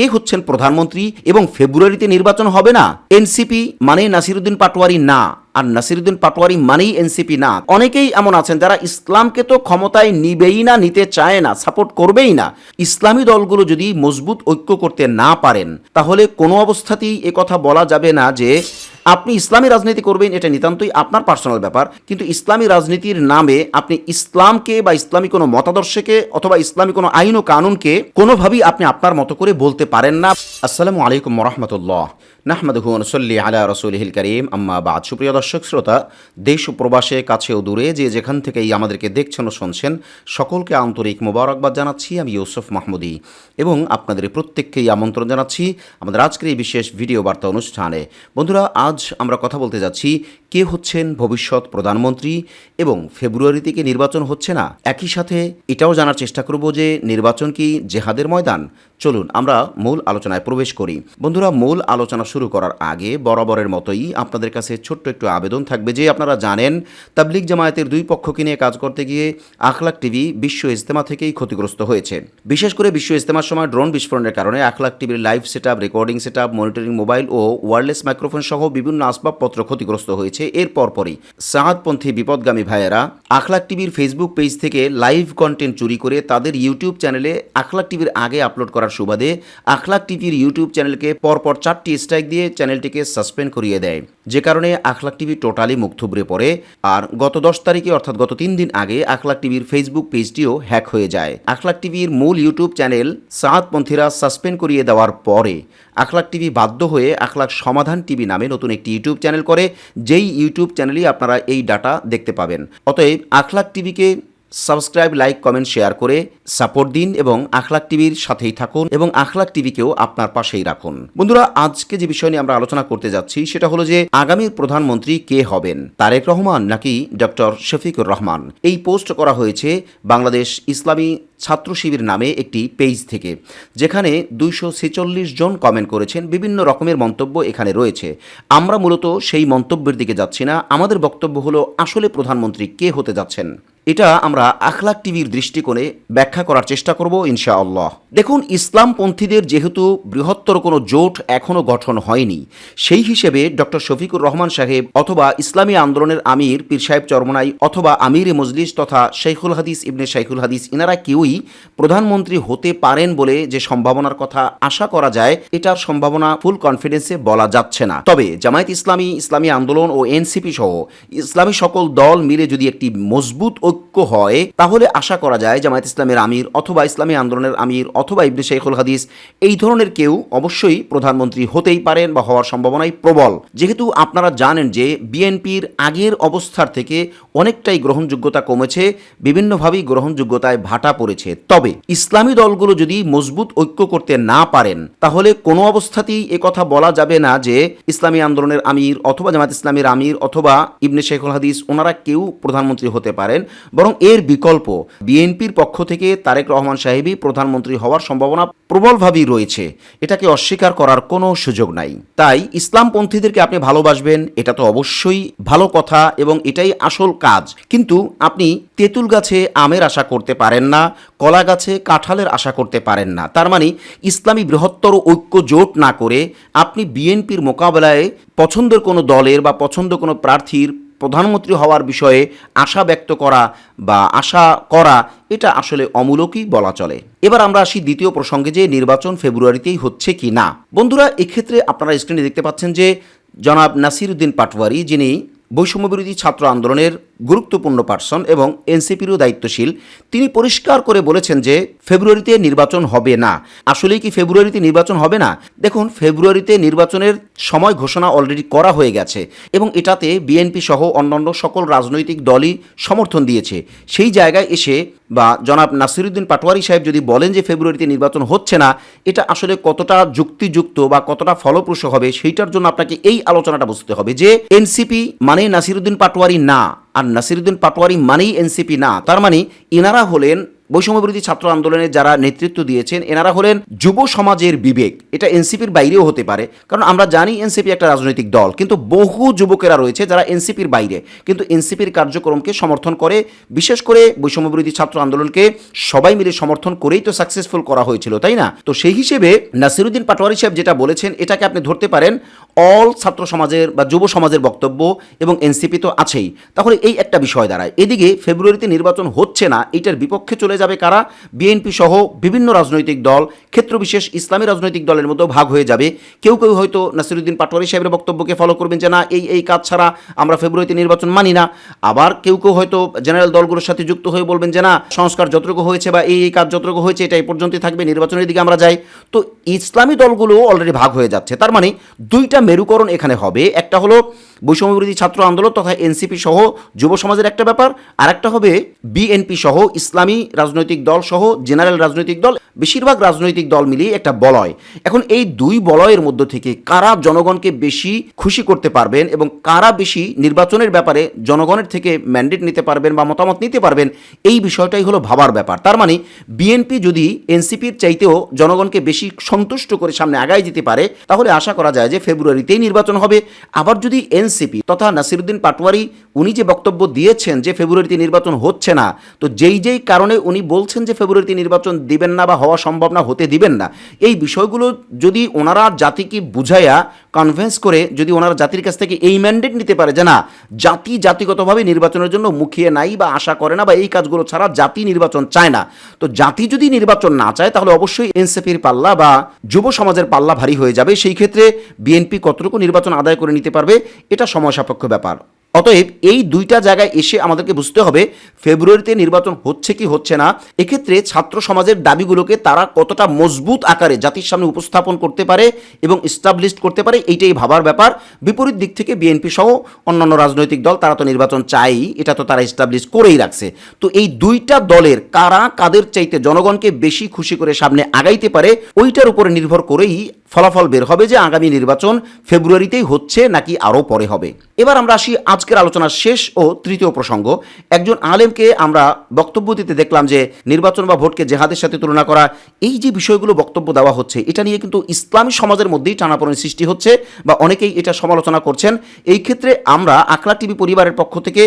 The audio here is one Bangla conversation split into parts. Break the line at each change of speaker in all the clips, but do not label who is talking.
কে হচ্ছেন প্রধানমন্ত্রী এবং ফেব্রুয়ারিতে নির্বাচন হবে না? এনসিপি মানে নাসিরুদ্দিন পাটোয়ারি না, আর নাসিরুদ্দিন পাটোয়ারি মানেই এনসিপি না। অনেকেই এমন আছেন যারা ইসলামকে তো ক্ষমতায় নিবেই না, নিতে চায় না, সাপোর্ট করবেই না। ইসলামী দলগুলো যদি মজবুত ঐক্য করতে না পারেন, তাহলে কোনো অবস্থাতেই কথা বলা যাবে না যে আপনি ইসলামী রাজনীতি করবেন, এটা নিতান্তই আপনার পার্সোনাল ব্যাপার। কিন্তু ইসলামী রাজনীতির নামে আপনি ইসলামকে বা ইসলামী কোনো মতাদর্শকে অথবা ইসলামী কোনো আইন ও কানুনকে কোনোভাবেই আপনি আপনার মতো করে বলতে পারেন না। আসসালামু আলাইকুম রহমতুল্লাহ নাহমাদহু নসল্লি আলা রসুলহিল করিম। আম্মা বাদ। সুপ্রিয় দর্শক, শ্রোতা, দেশ ও প্রবাসে, কাছে ও দূরে যে যেখান থেকেই আমাদেরকে দেখছেন ও শুনছেন, সকলকে আন্তরিক মোবারকবাদ জানাচ্ছি। আমি ইউসুফ মাহমুদি এবং আপনাদের প্রত্যেককেই আমন্ত্রণ জানাচ্ছি আমাদের আজকের এই বিশেষ ভিডিও বার্তা অনুষ্ঠানে। বন্ধুরা আমরা কথা বলতে যাচ্ছি, কে হচ্ছেন ভবিষ্যৎ প্রধানমন্ত্রী এবং ফেব্রুয়ারি থেকে নির্বাচন হচ্ছে না? একই সাথে এটাও জানার চেষ্টা করব যে নির্বাচন কি জেহাদের ময়দান? চলুন, আমরা মূল আলোচনায় প্রবেশ করি। বন্ধুরা, মূল আলোচনা শুরু করার আগে বরাবরের মতোই আপনাদের কাছে ছোট্ট একটু আবেদন থাকবে যে আপনারা জানেন তাবলিক জামায়াতের দুই পক্ষকে নিয়ে কাজ করতে গিয়ে আখলাক টিভি বিশ্ব ইজতেমা থেকেই ক্ষতিগ্রস্ত হয়েছে। বিশেষ করে বিশ্ব ইজতেমার সময় ড্রোন বিস্ফোরণের কারণে আখলাক টিভির live set recording set monitoring mobile ও ওয়্যারলেস মাইক্রোফোন সহ বিভিন্ন আসবাবপত্র ক্ষতিগ্রস্ত হয়েছে। এর পরপরই সাহাদপন্থী বিপদগামী ভাইয়েরা আখলাক টিভির ফেসবুক পেজ থেকে লাইভ কন্টেন্ট চুরি করে তাদের ইউটিউব চ্যানেলে আখলাক টিভির আগে আপলোড করার সুবাদে আখলাক টিভির ইউটিউব চ্যানেলকে পরপর চারটি স্ট্রাইক দিয়ে চ্যানেলটিকে সাসপেন্ড করিয়ে দেয়। যে কারণে আখলাক টিভি টোটালি মুখ থুবড়ে পড়ে। আর গত দশ তারিখে অর্থাৎ গত তিন দিন আগে আখলাক টিভির ফেসবুক পেজটিও হ্যাক হয়ে যায়। আখলাক টিভির মূল ইউটিউব চ্যানেল সাহাদপন্থীরা সাসপেন্ড করিয়ে দেওয়ার পরে আখলাক টিভি বাধ্য হয়ে আখলাক সমাধান টিভি নামে নতুন একটি ইউটিউব চ্যানেল করে, যেই ইউটিউব চ্যানেলেই আপনারা এই ডাটা দেখতে পাবেন। অতএব আখলাক টিভিকে সাবস্ক্রাইব, লাইক, কমেন্ট, শেয়ার করে সাপোর্ট দিন এবং আখলাক টিভির সাথেই থাকুন এবং আখলাক টিভিকেও আপনার পাশেই রাখুন। বন্ধুরা, আজকে যে বিষয় নিয়ে আমরা আলোচনা করতে যাচ্ছি সেটা হলো যে আগামীর প্রধানমন্ত্রী কে হবেন? তারেক রহমান নাকি ডক্টর শফিকুর রহমান? এই পোস্ট করা হয়েছে বাংলাদেশ ইসলামী ছাত্র শিবির নামে একটি পেজ থেকে, যেখানে দুইশো ছেচল্লিশ জন কমেন্ট করেছেন, বিভিন্ন রকমের মন্তব্য এখানে রয়েছে। আমরা মূলত সেই মন্তব্যের দিকে যাচ্ছি না, আমাদের বক্তব্য হলো আসলে প্রধানমন্ত্রী কে হতে যাচ্ছেন? এটা আমরা আখলাক টিভির দৃষ্টিকোণে ব্যাখ্যা করার চেষ্টা করব, ইনশাআল্লাহ। দেখুন, ইসলামপন্থীদের যেহেতু বৃহত্তর কোনো জোট এখনও গঠন হয়নি, সেই হিসেবে ডক্টর শফিকুর রহমান সাহেব অথবা ইসলামী আন্দোলনের আমির পীর সাহেব চরমনাই অথবা আমির মজলিস তথা শেখুল হাদিস ইবনে শেখুল হাদিস ইনারা কেউই প্রধানমন্ত্রী হতে পারেন বলে যে সম্ভাবনার কথা আশা করা যায়, এটার সম্ভাবনা ফুল কনফিডেন্সে বলা যাচ্ছে না। তবে জামায়াত ইসলামী ইসলামী আন্দোলন ও এনসিপি সহ ইসলামী সকল দল মিলে যদি একটি মজবুত ঐক্য হয়, তাহলে আশা করা যায় জামায়াত ইসলামের আমির অথবা ইসলামী আন্দোলনের আমির অথবা ইবনে শেখুল হাদিস এই ধরনের কেউ অবশ্যই প্রধানমন্ত্রী হতেই পারেন বা হওয়ার সম্ভাবনাই প্রবল। যেহেতু আপনারা জানেন যে বিএনপির আগের অবস্থার থেকে অনেকটাই গ্রহণযোগ্যতা কমেছে, বিভিন্নভাবেই গ্রহণযোগ্যতায় ভাটা পড়েছে। তবে ইসলামী দলগুলো যদি মজবুত ঐক্য করতে না পারেন, তাহলে কোনো অবস্থাতেই কথা বলা যাবে না যে ইসলামী আন্দোলনের আমির অথবা জামাত ইসলামের আমির অথবা ইবনে শেখুল হাদিস ওনারা কেউ প্রধানমন্ত্রী হতে পারেন। বরং এর বিকল্প, বিএনপির পক্ষ থেকে তারেক রহমান সাহেবই প্রধানমন্ত্রী হওয়ার সম্ভাবনা প্রবলভাবেই রয়েছে। এটাকে অস্বীকার করার কোনো সুযোগ নাই। তাই ইসলামপন্থীদেরকে আপনি ভালোবাসবেন, এটা তো অবশ্যই ভালো কথা এবং এটাই আসল কাজ। কিন্তু আপনি তেঁতুল গাছে আমের আশা করতে পারেন না, কলা গাছে কাঁঠালের আশা করতে পারেন না। তার মানে ইসলামী বৃহত্তর ঐক্য জোট না করে আপনি বিএনপির মোকাবেলায় পছন্দের কোনো দলের বা পছন্দ কোনো প্রার্থীর প্রধানমন্ত্রী হওয়ার বিষয়ে আশা ব্যক্ত করা বা আশা করা, এটা আসলে অমূলকই বলা চলে। এবার আমরা আসি দ্বিতীয় প্রসঙ্গে যে নির্বাচন ফেব্রুয়ারিতেই হচ্ছে কি না। বন্ধুরা, এক্ষেত্রে আপনারা স্ক্রিনে দেখতে পাচ্ছেন যে জনাব নাসির উদ্দিন পাটওয়ারি যিনি বৈষম্যবিরোধী ছাত্র আন্দোলনের গুরুত্বপূর্ণ পার্সন এবং এনসিপিরও দায়িত্বশীল। তিনি পরিষ্কার করে বলেছেন যে, ফেব্রুয়ারিতে নির্বাচন হবে না। আসলে কি ফেব্রুয়ারিতে নির্বাচন হবে না? দেখুন, ফেব্রুয়ারিতে নির্বাচনের সময় ঘোষণা অলরেডি করা হয়ে গেছে এবং এটাতে বিএনপি সহ অন্যান্য সকল রাজনৈতিক দলই সমর্থন দিয়েছে। সেই জায়গায় এসে বা জনাব নাসিরুদ্দিন পাটোয়ারি সাহেব যদি বলেন যে, ফেব্রুয়ারিতে নির্বাচন হচ্ছে না, এটা আসলে কতটা যুক্তিযুক্ত বা কতটা ফলপ্রসূ হবে, সেইটার জন্য আপনাকে এই আলোচনাটা বুঝতে হবে যে, এনসিপি মানে নাসিরুদ্দিন পাটোয়ারি না। আর নাসিরুদ্দিন পাটোয়ারি মানেই এনসিপি না। তার মানে ইনারা হলেন বৈষম্যবিরোধী ছাত্র আন্দোলনে যারা নেতৃত্ব দিয়েছেন, এনারা হলেন যুব সমাজের বিবেক। এটা এনসিপির বাইরেও হতে পারে। কারণ আমরা জানি এনসিপি একটা রাজনৈতিক দল। কিন্তু বহু যুবকেরা রয়েছে যারা এনসিপির বাইরে। কিন্তু এনসিপির কার্যক্রমকে সমর্থন করে, বিশেষ করে বৈষম্যবিরোধী ছাত্র আন্দোলনকে সবাই মিলে সমর্থন করেই তো সাকসেসফুল করা হয়েছিল, তাই না? তো সেই হিসেবে নাসিরুদ্দিন পাটোয়ারি সাহেব যেটা বলেছেন, এটাকে আপনি ধরতে পারেন, অল ছাত্র সমাজের বা যুব সমাজের বক্তব্য এবং এনসিপি তো আছেই। তাহলে এই একটা বিষয় দাঁড়ায়। এদিকে ফেব্রুয়ারিতে নির্বাচন হচ্ছে না, এটার বিপক্ষে চলে যাবে কারা? বিএনপি সহ বিভিন্ন রাজনৈতিক দল, ক্ষেত্রবিশেষ ইসলামী রাজনৈতিক দলের মতো ভাগ হয়ে যাবে। কেউ কেউ হয়তো নাসিরুদ্দিন পাটোয়ারি সাহেবের বক্তব্যকে ফলো করবেন যে, না, এই এই কাজ ছাড়া আমরা ফেব্রুয়ারিতে নির্বাচন মানি না। আবার কেউ কেউ হয়তো জেনারেল দলগুলোর সাথে যুক্ত হয়ে বলবেন যে, না, সংস্কার যতটুকু হয়েছে বা এই এই কাজ যতটুকু হয়েছে, এটা এই পর্যন্তই থাকবে, নির্বাচনের দিকে আমরা যাই। তো ইসলামী দলগুলো অলরেডি ভাগ হয়ে যাচ্ছে। তার মানে দুইটা মেরুকরণ এখানে হবে। একটা হলো বৈষম্যবিরোধী ছাত্র আন্দোলন তথা এনসিপি সহ যুব সমাজের একটা ব্যাপার। আর একটা হবে বিএনপি সহ ইসলামী রাজনৈতিক দল সহ জেনারেল রাজনৈতিক দল, বেশিরভাগ রাজনৈতিক দল মিলিয়ে একটা বলয়। এখন এই দুই বলয়ের মধ্য থেকে কারা জনগণকে বেশি খুশি করতে পারবেন এবং কারা বেশি নির্বাচনের ব্যাপারে জনগণের থেকে ম্যান্ডেট নিতে পারবেন বা মতামত নিতে পারবেন, এই বিষয়টাই হলো ভাবার ব্যাপার। তার মানে বিএনপি যদি এনসিপির চাইতেও জনগণকে বেশি সন্তুষ্ট করে সামনে আগায় যেতে পারে, তাহলে আশা করা যায় যে ফেব্রুয়ারিতেই নির্বাচন হবে। আবার যদি এনসিপি তথা নাসিরুদ্দিন পাটোয়ারি উনি যে বক্তব্য দিয়েছেন যে ফেব্রুয়ারিতে নির্বাচন হচ্ছে না, তো যেই যেই কারণে উনি বলছেন যে ফেব্রুয়ারিতে নির্বাচন দিবেন না বা হওয়া সম্ভব না, হতে দিবেন না, এই বিষয়গুলো যদি ওনারা জাতিকে বুঝাইয়া কনভিন্স করে, যদি ওনারা জাতির কাছ থেকে এই ম্যান্ডেট নিতে পারে যে না, জাতি জাতিগতভাবে নির্বাচনের জন্য মুখিয়ে নাই বা আশা করে না বা এই কাজগুলো ছাড়া জাতি নির্বাচন চায় না, তো জাতি যদি নির্বাচন না চায়, তাহলে অবশ্যই এনসিপির পাল্লা বা যুব সমাজের পাল্লা ভারী হয়ে যাবে। সেই ক্ষেত্রে বিএনপি কতটুকু নির্বাচন আদায় করে নিতে পারবে, এটা সময় সাপেক্ষ ব্যাপার। অতএব এই দুইটা জায়গায় এসে আমাদেরকে বুঝতে হবে, ফেব্রুয়ারিতে নির্বাচন হচ্ছে কি হচ্ছে না। এক্ষেত্রে ছাত্র সমাজের দাবিগুলোকে তারা কতটা মজবুত আকারে জাতির সামনে উপস্থাপন করতে পারে এবং স্টাবলিশ করতে পারে, এইটাই ভাবার ব্যাপার। বিপরীত দিক থেকে বিএনপি সহ অন্যান্য রাজনৈতিক দল তারা তো নির্বাচন চাই, এটা তো তারা স্টাবলিশ করেই রাখছে। তো এই দুইটা দলের কারা কাদের চাইতে জনগণকে বেশি খুশি করে সামনে আগাইতে পারে, ওইটার উপরে নির্ভর করেই ফলাফল বের হবে যে আগামী নির্বাচন ফেব্রুয়ারিতেই হচ্ছে নাকি আরও পরে হবে। এবার আমরা আসি আজকের আলোচনার শেষ ও তৃতীয় প্রসঙ্গ। একজন আলেমকে আমরা বক্তব্য দিতে দেখলাম যে নির্বাচন বা ভোটকে জেহাদের সাথে তুলনা করা, এই যে বিষয়গুলো বক্তব্য দেওয়া হচ্ছে, এটা নিয়ে কিন্তু ইসলামী সমাজের মধ্যেই টানাপোড়েন সৃষ্টি হচ্ছে বা অনেকেই এটা সমালোচনা করছেন। এই ক্ষেত্রে আমরা আকলা টিভি পরিবারের পক্ষ থেকে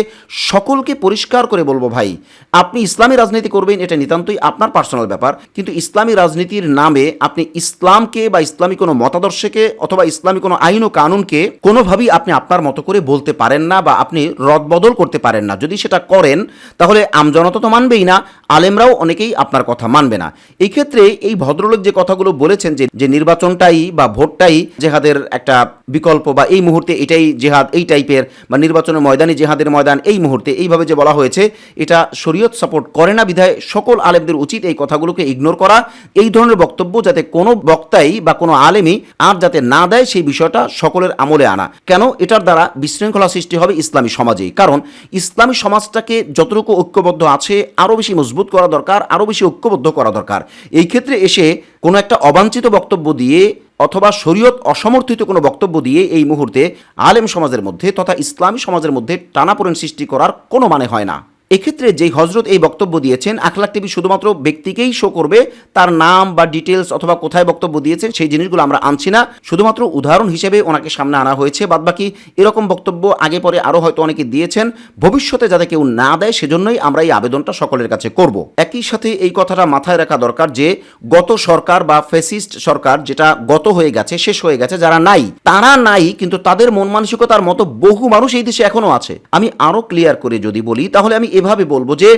সকলকে পরিষ্কার করে বলব ভাই, আপনি ইসলামী রাজনীতি করবেন, এটা নিতান্তই আপনার পার্সোনাল ব্যাপার, কিন্তু ইসলামী রাজনীতির নামে আপনি ইসলামকে বা ইসলামী কোনো মতাদর্শকে অথবা ইসলামী কোনো আইন ও কানুনকে কোনোভাবেই আপনি আপনার মতো করে বলতে পারেন না বা আপনি রদবদল করতে পারেন না। যদি সেটা করেন, তাহলে আমজনতা তো মানবেই না, আলেমরাও অনেকেই আপনার কথা মানবে না। এই ক্ষেত্রে এই ভদ্রলোক যে কথাগুলো বলেছেন যে যে নির্বাচনটাই বা ভোটটাই জেহাদের একটা বিকল্প বা এই মুহূর্তে এটাই জেহাদ, এই টাইপের বা নির্বাচনের ময়দানে জেহাদের ময়দান এই মুহূর্তে এইভাবে যে বলা হয়েছে, এটা শরীয়ত সাপোর্ট করে না বিধায় সকল আলেমদের উচিত এই কথাগুলোকে ইগনোর করা। এই ধরনের বক্তব্য যাতে কোনো বক্তাই বা কোনো আলেমই আর যাতে না দেয় সেই বিষয়টা সকলের আমলে আনা। কেন? এটার দ্বারা বিশৃঙ্খলা সৃষ্টি হবে ইসলামী সমাজে কারণ ইসলামী সমাজটাকে যতটুকু ঐক্যবদ্ধ আছে আরও বেশি মজবুত করা দরকার আরও বেশি ঐক্যবদ্ধ করা দরকার। এই ক্ষেত্রে এসে কোনো একটা অবাঞ্ছিত বক্তব্য দিয়ে অথবা শরীয়ত অসমর্থিত কোনো বক্তব্য দিয়ে এই মুহূর্তে আলেম সমাজের মধ্যে তথা ইসলামী সমাজের মধ্যে টানাপোড়েন সৃষ্টি করার কোনো মানে হয় না। এক্ষেত্রে যেই হজরত এই বক্তব্য দিয়েছেন আখলাক টিভি শুধুমাত্র ব্যক্তিকেই শো করবে, তার নাম বা ডিটেলস অথবা কোথায় বক্তব্য দিয়েছেন সেই জিনিসগুলো আমরা আনছি না। শুধুমাত্র উদাহরণ হিসেবে ওনাকে সামনে আনা হয়েছে, বাদবাকি এরকম বক্তব্য আগে পরে আরও হয়তো অনেকে দিয়েছেন। ভবিষ্যতে যাতে কেউ না দেয়, সেজন্যই আমরা এই আবেদনটা সকলের কাছে করব। একই সাথে এই কথাটা মাথায় রাখা দরকার যে, গত সরকার বা ফেসিস্ট সরকার যেটা গত হয়ে গেছে, শেষ হয়ে গেছে, যারা নাই, তারা নাই, কিন্তু তাদের মন মানসিকতার মতো বহু মানুষ এই দেশে এখনও আছে। আমি আরও ক্লিয়ার করে যদি বলি, তাহলে আমি এভাবে বলব যে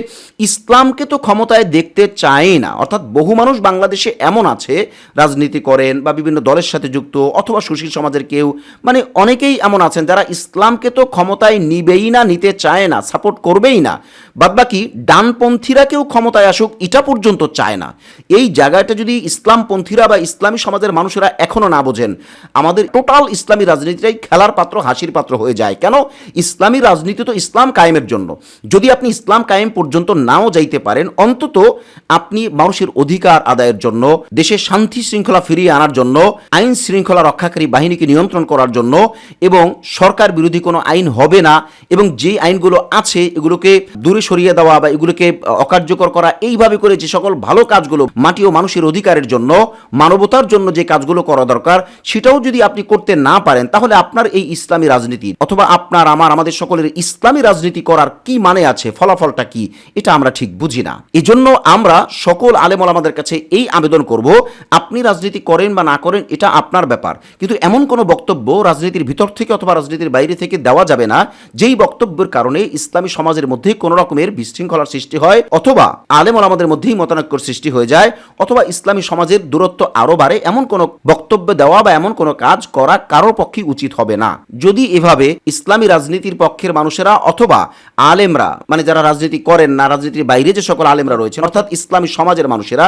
ইসলামকে তো ক্ষমতায় দেখতে চাই না। অর্থাৎ বহু মানুষ বাংলাদেশে এমন আছে, রাজনীতি করেন বা বিভিন্ন দলের সাথে যুক্ত অথবা সুশীল সমাজের কেউ মানে অনেকেই এমন আছেন যারা ইসলামকে তো ক্ষমতায় নিবেই না, নিতে চায় না, সাপোর্ট করবেই না। বাদবাকি ডানপন্থীরা কেউ ক্ষমতায় আসুক, এটা পর্যন্ত চায় না। এই জায়গাটা যদি ইসলামপন্থীরা বা ইসলামী সমাজের মানুষেরা এখনও না বোঝেন, আমাদের টোটাল ইসলামী রাজনীতিটাই খেলার পাত্র, হাসির পাত্র হয়ে যায়। কেন? ইসলামী রাজনীতি তো ইসলাম কায়েমের জন্য। যদি আপনি আপনি ইসলাম কায়েম পর্যন্ত নাও যাইতে পারেন, অন্তত আপনি মানুষের অধিকার আদায়ের জন্য দেশে শান্তি শৃঙ্খলা ফিরিয়ে আনার জন্য, আইন শৃঙ্খলা রক্ষাকারী বাহিনীকে নিয়ন্ত্রণ করার জন্য এবং সরকার বিরোধী কোনো আইন হবে না এবং যে আইনগুলো আছে এগুলোকে দূরে সরিয়ে দেওয়া বা এগুলোকে অকার্যকর করা, এইভাবে করে যে সকল ভালো কাজগুলো মাটি ও মানুষের অধিকারের জন্য, মানবতার জন্য যে কাজগুলো করা দরকার, সেটাও যদি আপনি করতে না পারেন, তাহলে আপনার এই ইসলামী রাজনীতি অথবা আপনার, আমার, আমাদের সকলের ইসলামী রাজনীতি করার কি মানে আছে? ফলাফলটা কি, এটা আমরা ঠিক বুঝি না। এজন্য আমরা সকল আলেমল আমাদের কাছে এই আবেদন করব, আপনি রাজনীতি করেন বা না করেন, এটা আপনার ব্যাপার। কিন্তু এমন কোনো বক্তব্য রাজনীতির ভিতর থেকে অথবা রাজনীতির বাইরে থেকে দেওয়া যাবে না, যেই বক্তব্যের কারণে ইসলামী সমাজের মধ্যে কোনো রকমের বিশৃঙ্খলার সৃষ্টি হয় অথবা আলেমল আমাদের মধ্যেই মতানৈক্যর সৃষ্টি হয়ে যায় অথবা ইসলামী সমাজের দূরত্ব আরও বাড়ে, এমন কোনো বক্তব্য দেওয়া বা এমন কোনো কাজ করা কারোর পক্ষে উচিত হবে না। যদি এভাবে ইসলামী রাজনীতির পক্ষের মানুষেরা অথবা আলেমরা মানে যারা রাজনীতি করেন না, রাজনীতির বাইরে যে সকল আলেমরা রয়েছেন, অর্থাৎ ইসলামী সমাজের মানুষেরা,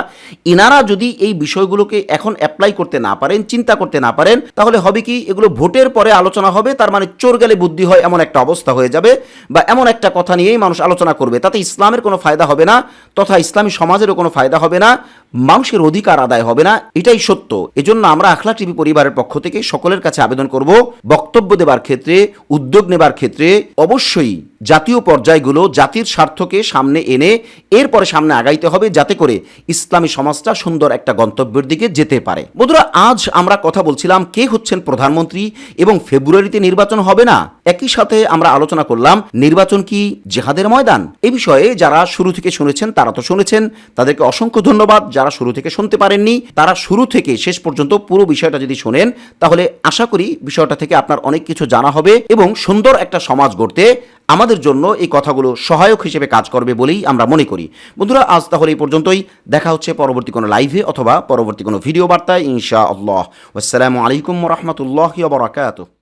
ইনারা যদি এই বিষয়গুলোকে এখন অ্যাপ্লাই করতে না পারেন, চিন্তা করতে না পারেন, তাহলে হবে কি, এগুলো ভোটের পরে আলোচনা হবে, তার মানে চোর গেলে বুদ্ধি হয় এমন একটা অবস্থা হয়ে যাবে বা এমন একটা কথা নিয়েই মানুষ আলোচনা করবে। তাতে ইসলামের কোনো ফায়দা হবে না, তথা ইসলামী সমাজেরও কোনো ফায়দা হবে না, মানুষের অধিকার আদায় হবে না, এটাই সত্য। এজন্য আমরা আখলা টিভি পরিবারের পক্ষ থেকে সকলের কাছে আবেদন করব, বক্তব্য দেবার ক্ষেত্রে, উদ্যোগ নেবার ক্ষেত্রে অবশ্যই জাতীয় পর্যায়গুলো জাতির স্বার্থকে সামনে এনে এরপরে সামনে আগাইতে হবে যাতে করে ইসলামী সমাজটা সুন্দর একটা গন্তব্যের দিকে যেতে পারে। বন্ধুরা, আজ আমরা কথা বলছিলাম কে হচ্ছেন প্রধানমন্ত্রী এবং ফেব্রুয়ারিতে নির্বাচন হবে না? একই সাথে আমরা আলোচনা করলাম, নির্বাচন কি জেহাদের ময়দান? এ বিষয়ে যারা শুরু থেকে শুনেছেন, তারা তো শুনেছেন। তাদেরকে অসংখ্য ধন্যবাদ যারা শুরু থেকে শুনতে পারেননি। তারা শুরু থেকে শেষ পর্যন্ত পুরো বিষয়টা যদি শোনেন, তাহলে আশা করি বিষয়টা থেকে আপনার অনেক কিছু জানা হবে এবং সুন্দর একটা সমাজ গড়তে আমাদের জন্য এই কথাগুলো সহায়ক হিসেবে কাজ করবে বলেই আমরা মনে করি। বন্ধুরা, আজ তাহলে এই পর্যন্তই। দেখা হচ্ছে পরবর্তী কোনো লাইভে অথবা পরবর্তী কোনো ভিডিও বার্তায় ইনশা আল্লাহ আসসালামু আলাইকুম রহমতুল্লাহ বরাকাতুহ।